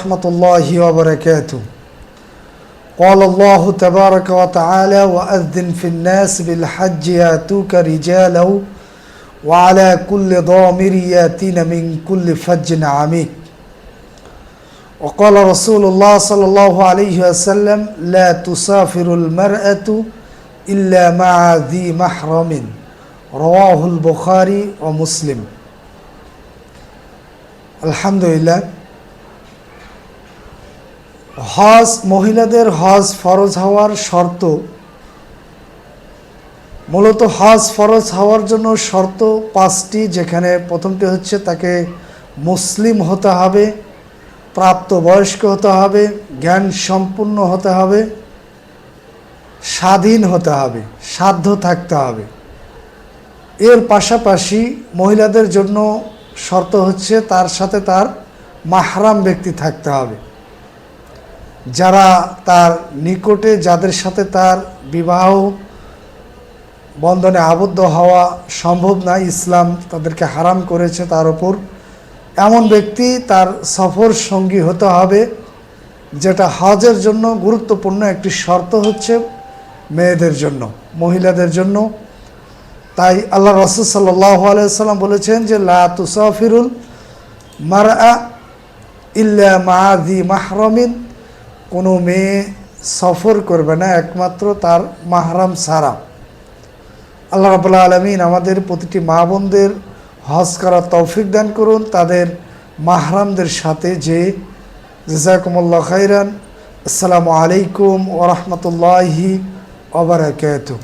ورحمة الله وبركاته. قال الله تبارك وتعالى وأذن في الناس بالحج ياتوك رجالا وعلى كل ضامر ياتين من كل فج عميق. وقال رسول الله صلى الله عليه وسلم لا تسافر المرأة إلا مع ذي محرم. رواه البخاري ومسلم. الحمد لله. হজ, মহিলাদের হজ ফরজ হওয়ার শর্ত। মূলত হজ ফরজ হওয়ার জন্য শর্ত পাঁচটি, যেখানে প্রথমটি হচ্ছে তাকে মুসলিম হতে হবে, প্রাপ্তবয়স্ক হতে হবে জ্ঞান সম্পূর্ণ হতে হবে, স্বাধীন হতে হবে, সাধ্য থাকতে হবে। এর পাশাপাশি মহিলাদের জন্য শর্ত হচ্ছে তার সাথে তার মাহরাম ব্যক্তি থাকতে হবে। যারা তার নিকটে, যাদের সাথে তার বিবাহ বন্ধনে আবদ্ধ হওয়া সম্ভব না, ইসলাম তাদেরকে হারাম করেছে তার ওপর। এমন ব্যক্তি তার সফর সঙ্গী হতে হবে, যেটা হজের জন্য গুরুত্বপূর্ণ একটি শর্ত হচ্ছে মেয়েদের জন্য, মহিলাদের জন্য। তাই আল্লাহ রসুল সাল্লাহ আলাইসাল্লাম বলেছেন যে, লা তুসাফিরুল মারা ইল্লা মাহরমিন কোনো মেয়ে সফর করবে না, একমাত্র তার মাহরাম সারা। আল্লাহ রাবুল্লাহ আলমিন আমাদের প্রতিটি মা বোনদের হজ করার তৌফিক দান করুন, তাদের মাহরামদের সাথে যে জাজাকুমুল্লাহ খাইরান আসসালামু আলাইকুম ওরহমতুল্লাহি ওবরাকাতুহ